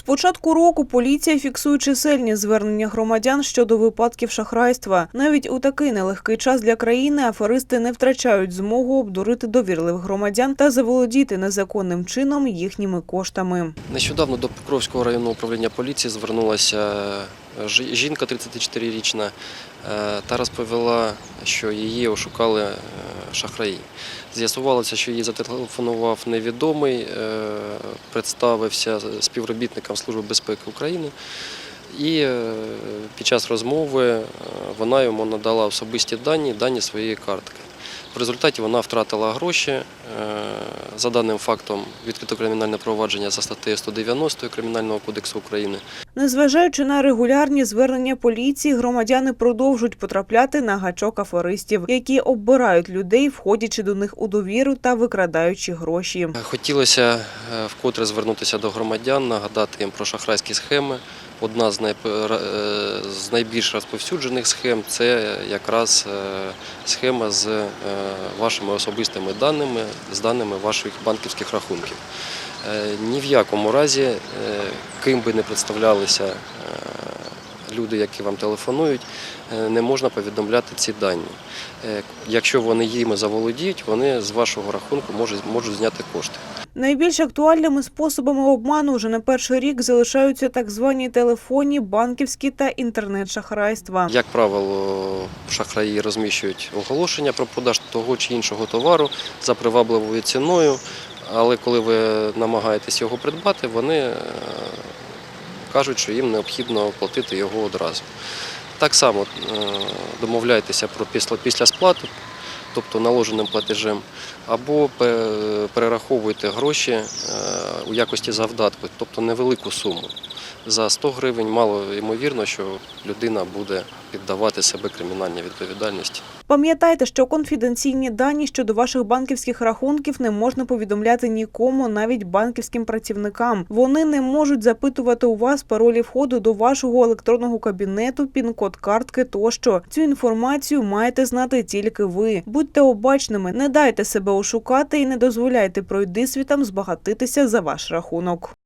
З початку року поліція фіксує чисельні звернення громадян щодо випадків шахрайства. Навіть у такий нелегкий час для країни аферисти не втрачають змогу обдурити довірливих громадян та заволодіти незаконним чином їхніми коштами. Нещодавно до Покровського районного управління поліції звернулася жінка 34-річна е, та розповіла, що її ошукали е, шахраї. З'ясувалося, що їй зателефонував невідомий, е, представився співробітникам Служби безпеки України. І е, під час розмови е, вона йому надала особисті дані, дані своєї картки. В результаті вона втратила гроші. Е, За даним фактом відкрито кримінальне провадження за статтею 190 Кримінального кодексу України. Незважаючи на регулярні звернення поліції, громадяни продовжують потрапляти на гачок аферистів, які оббирають людей, входячи до них у довіру та викрадаючи гроші. Хотілося е, вкотре звернутися до громадян, нагадати їм про шахрайські схеми. Одна е, з найбільш розповсюджених схем це якраз е, схема з е, вашими особистими даними, з даними ваших банківських рахунків. Ні в якому разі, ким би не представлялися люди, які вам телефонують, е, не можна повідомляти ці дані. Е, Якщо вони їми заволодіють, вони з вашого рахунку можуть, можуть зняти кошти. Найбільш актуальними способами обману вже не перший рік залишаються так звані телефонні, банківські та інтернет-шахрайства. Як правило, шахраї розміщують оголошення про продаж того чи іншого товару за привабливою ціною, але коли ви намагаєтесь його придбати, вони е, кажуть, що їм необхідно оплатити його одразу. Так само е, домовляйтеся про після, після сплати, тобто наложеним платежем, або перераховуйте гроші е, у якості завдатку, тобто невелику суму. За 100 гривень мало ймовірно, що людина буде піддавати себе кримінальній відповідальності. Пам'ятайте, що конфіденційні дані щодо ваших банківських рахунків не можна повідомляти нікому, навіть банківським працівникам. Вони не можуть запитувати у вас паролі входу до вашого електронного кабінету, пін-код картки тощо. Цю інформацію маєте знати тільки ви. Будьте обачними, не дайте себе ошукати і не дозволяйте пройдисвітам збагатитися за ваш рахунок.